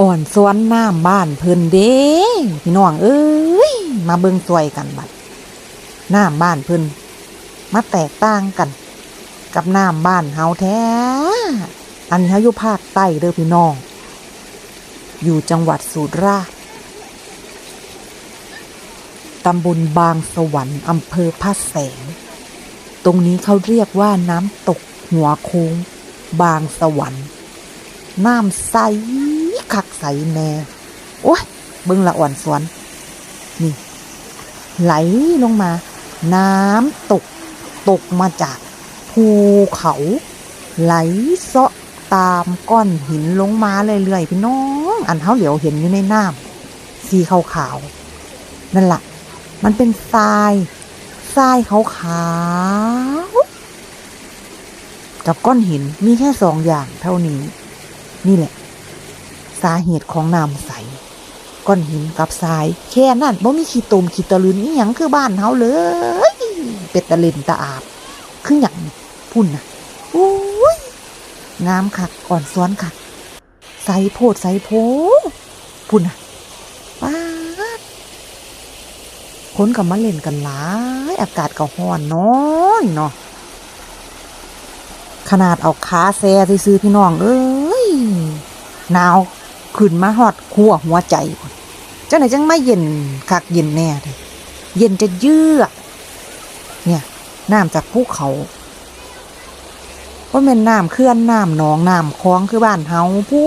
อ่อนสวนน้ำบ้านเพิ่นเด้พี่น้องเอ้ยมาเบิ่งสวยกันบัดน้ำบ้านเพิ่นมาแตกต่างกัน กับน้ำบ้านเฮาแท้ อันนี้เฮาอยู่ภาคใต้เด้อพี่น้อง อยู่จังหวัดสุราษฎร์ตำบลบางสวรรค์อำเภอพระแสง ตรงนี้เขาเรียกว่าน้ำตกหัวโค้ง บางสวรรค์ น้ำใส คักใสแน่โอ้ยเบิ่งละอ่อนสวน นี่ ไหลลงมา น้ำตก ตกมาจากภูเขา ไหลเซาะตามก้อนหินลงมาเรื่อยๆพี่น้อง อันเท้าเหลียวเห็นอยู่ในน้ำสีขาวๆนั่นละ่ะ มันเป็นทรายทรายขาวๆกับก้อนหินมีแค่สองอย่างเท่านี้ นี่แหละ สาเหตุของน้ำใสก้อนหินกับทราย แค่นั้นบ่มีขี้ตมขี้ตะลืนนี่ยังคือบ้านเฮาเลยเป็ดตะเลนตะอาบคืออย่างพุ่นนะโอ้ยงามคักก่อนสวนคักใสโพดใสโพพุ่นนะป้าคนกับมาเล่นกันหลายอากาศก็ร้อนน้อยเนาะขนาดเอาขาแซ่ซื้อพี่น้องเอ้ยหนาว ขึ้นมาฮอดหัวหัวใจจังไหนจังไม่เย็นคักเย็นแน่เลยเย็นจะเยือกเนี่ยน้ำจากภูเขาว่าเป็นน้ำเคลื่อนน้ำหนองน้ำคลองคือบ้านเฮาพู